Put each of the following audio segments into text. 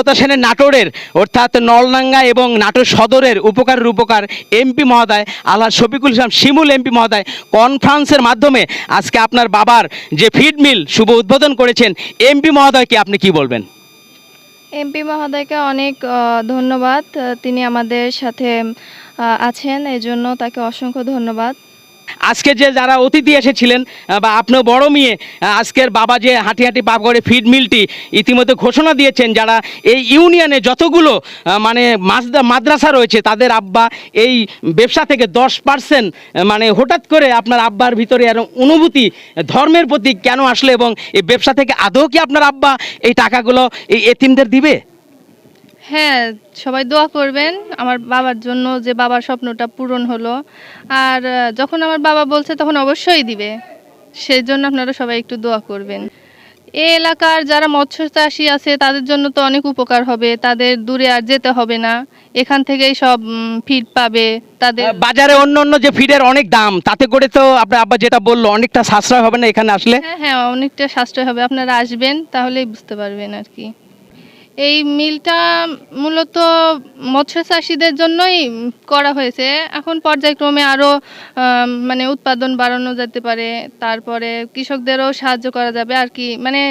বনলতা সেনের নাটোরের, অর্থাৎ নলডাঙ্গা এবং নাটোর সদরের উপকার উপকার এমপি মহোদয় আল্লাহ শফিকুল ইসলাম শিমুল এমপি মহোদয় কনফারেন্সের মাধ্যমে আজকে আপনার বাবার যে ফিড মিল শুভ উদ্বোধন করেছেন এমপি মহোদয়কে আপনি কি বলবেন? এমপি মহোদয়কে অনেক ধন্যবাদ। তিনি আমাদের সাথে আছেন এই জন্য তাকে অসংখ্য ধন্যবাদ। আজকে যে যারা অতিথি এসেছিলেন বা আপনার বড় মেয়ে আজকের বাবা যে হাঁটি হাঁটি পাপ করে ফিড মিলটি ইতিমধ্যে ঘোষণা দিয়েছেন, যারা এই ইউনিয়নে যতগুলো মানে মাদ্রাসা রয়েছে, তাদের আব্বা এই ব্যবসা থেকে দশ পার্সেন্ট মানে হঠাৎ করে আপনার আব্বার ভিতরে এরকম অনুভূতি, ধর্মের প্রতি কেন আসলে এবং এই ব্যবসা থেকে আদৌ কি আপনার আব্বা এই টাকাগুলো এই এতিমদের দিবে? হ্যাঁ সবাই দোয়া করবেন। আমার বাবার জন্য যে বাবার স্বপ্নটা পূরণ হলো। আর যখন আমার বাবা বলছে তখন অবশ্যই দিবে। সেই জন্য আপনারা সবাই একটু দোয়া করবেন। এ এলাকার যারা মৎস্য চাষি আছে তাদের জন্য তো অনেক উপকার হবে। তাদের দূরে আর যেতে হবে না। এখান থেকেই সব ফিড পাবে। তাদের বাজারে অন্য অন্য যে ফিডের অনেক দাম তাতে করে তো আপনার আব্বা যেটা বলল অনেকটা সাশ্রয় হবে না এখানে আসলে? হ্যাঁ হ্যাঁ অনেকটা সাশ্রয় হবে। আপনারা আসবেন তাহলেই বুঝতে পারবেন আর কি। এই মিলটা মূলত মৎস্য চাষিদের জন্যই করা হয়েছে। এখন পর্যায়ক্রমে আরও মানে উৎপাদন বাড়ানো যেতে পারে, তারপরে কৃষকদেরও সাহায্য করা যাবে আর কি। মানে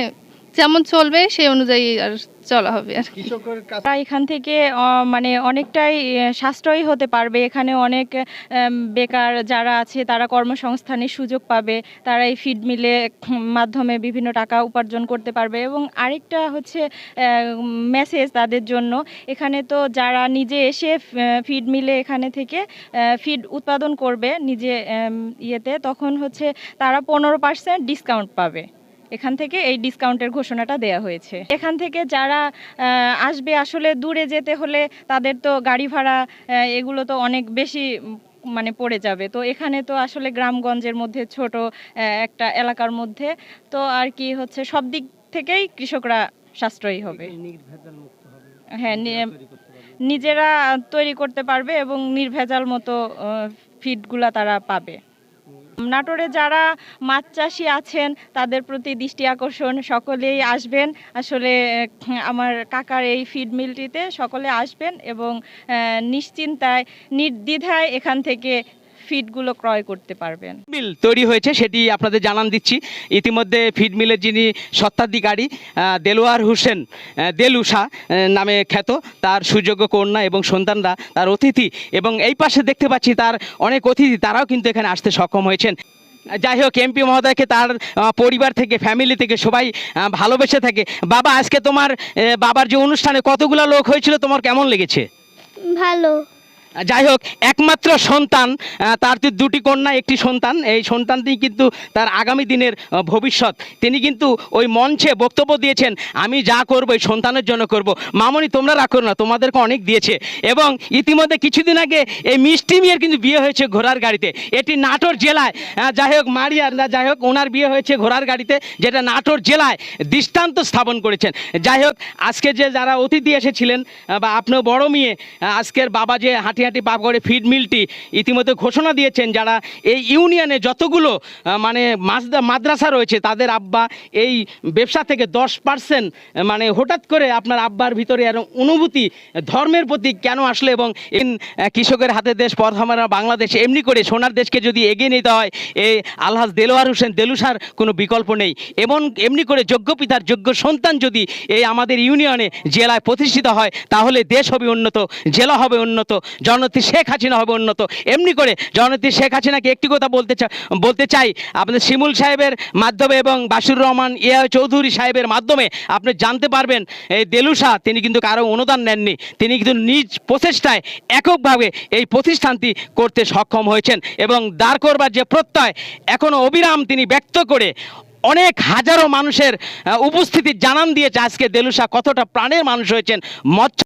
যেমন চলবে সেই অনুযায়ী আর চলা হবে আর কি। তারা এখান থেকে মানে অনেকটাই সাশ্রয়ী হতে পারবে। এখানে অনেক বেকার যারা আছে তারা কর্মসংস্থানের সুযোগ পাবে। তারা এই ফিড মিলে মাধ্যমে বিভিন্ন টাকা উপার্জন করতে পারবে। এবং আরেকটা হচ্ছে মেসেজ তাদের জন্য। এখানে তো যারা নিজে এসে ফিড মিলে এখানে থেকে ফিড উৎপাদন করবে নিজে ইয়েতে তখন হচ্ছে তারা পনেরো পার্সেন্ট ডিসকাউন্ট পাবে। এখান থেকে এই ডিসকাউন্টের ঘোষণাটা দেয়া হয়েছে। এখান থেকে যারা আসবে আসলে দূরে যেতে হলে তাদের তো গাড়ি ভাড়া এগুলো তো অনেক বেশি মানে পড়ে যাবে। তো এখানে তো আসলে গ্রামগঞ্জের মধ্যে ছোট একটা এলাকার মধ্যে। তো আর কি হচ্ছে সব দিক থেকেই কৃষকরা সাশ্রয়ী হবে। হ্যাঁ নিজেরা তৈরি করতে পারবে। এবং নির্ভেজাল মতো ফিডগুলা তারা পাবে। নাটোরে যারা মাছ চাষি আছেন, তাদের প্রতি দৃষ্টি আকর্ষণ, সকলেই আসবেন। আসলে আমার কাকার এই ফিড মিলটিতে সকলে আসবেন এবং নিশ্চিন্তায়, নির্দ্বিধায় এখান থেকে ফিডগুলো ক্রয় করতে পারবেন। মিল তৈরি হয়েছে সেটি আপনাদের জানান দিচ্ছি। ইতিমধ্যে ফিড মিলের যিনি স্বত্বাধিকারী দেলোয়ার হোসেন দেলুষা নামে খ্যাত তার সুযোগ্য কন্যা এবং সন্তানরা তার অতিথি এবং এই পাশে দেখতে পাচ্ছি তার অনেক অতিথি তারাও কিন্তু এখানে আসতে সক্ষম হয়েছেন। যাই হোক এমপি মহোদয়কে তার পরিবার থেকে ফ্যামিলি থেকে সবাই ভালোবেসে থাকে। বাবা আজকে তোমার বাবার যে অনুষ্ঠানে কতগুলো লোক হয়েছিল তোমার কেমন লেগেছে? ভালো। যাই হোক, একমাত্র সন্তান তার দুটি কন্যা, একটি সন্তান, এই সন্তানটি কিন্তু তার আগামী দিনের ভবিষ্যৎ। তিনি কিন্তু ওই মঞ্চে বক্তব্য দিয়েছেন, আমি যা করব, এই সন্তানের জন্য করব। মামনি, তোমরা রাখো না, তোমাদেরকে অনেক দিয়েছে। এবং ইতিমধ্যে কিছুদিন আগে এই মিষ্টি মেয়ের কিন্তু বিয়ে হয়েছে ঘোড়ার গাড়িতে। এটি নাটোর জেলায় যাই হোক, মারিয়ার না, যাই হোক, ওনার বিয়ে হয়েছে ঘোড়ার গাড়িতে, যেটা নাটোর জেলায় দৃষ্টান্ত স্থাপন করেছেন। যাই হোক, আজকে যে যারা অতিথি এসেছিলেন বা আপনার বড় মেয়ে আজকের বাবা যে হাঁটি হাঁটি পাপ ফিড মিলটি ইতিমধ্যে ঘোষণা দিয়েছেন যারা এই ইউনিয়নে যতগুলো মানে মাদ্রাসা রয়েছে তাদের আব্বা এই ব্যবসা থেকে দশ পার্সেন্ট মানে হঠাৎ করে আপনার আব্বার ভিতরে এরকম অনুভূতি, ধর্মের প্রতি কেন আসলে এবং কৃষকের হাতে দেশ পথ আমরা বাংলাদেশ, এমনি করে সোনার দেশকে যদি এগিয়ে নিতে হয় এই আলহাজ দেলোয়ার হোসেন দেলুসার কোনো বিকল্প নেই। এবং এমনি করে যোগ্য পিতার, যোগ্য সন্তান যদি এই আমাদের ইউনিয়নে জেলায় প্রতিষ্ঠিত হয়, তাহলে দেশ হবে উন্নত, জেলা হবে উন্নত জননেত্রী শেখ হাসিনা হবে উন্নত। এমনি করে জননেত্রী শেখ হাসিনাকে একটি কথা বলতে বলতে চাই। আপনাদের শিমুল সাহেবের মাধ্যমে এবং বাসুর রহমান ইয়া চৌধুরী সাহেবের মাধ্যমে আপনি জানতে পারবেন, এই দেলুসা তিনি কিন্তু কারও অনুদান নেননি। তিনি কিন্তু নিজ প্রচেষ্টায় এককভাবে এই প্রতিষ্ঠানটি করতে সক্ষম হয়েছেন এবং দাঁড় করবার যে প্রত্যয় এখনও অবিরাম তিনি ব্যক্ত করে অনেক হাজারো মানুষের উপস্থিতি জানান দিয়েছে আজকে দেলুসা কতটা প্রাণের মানুষ হয়েছেন। মৎস্য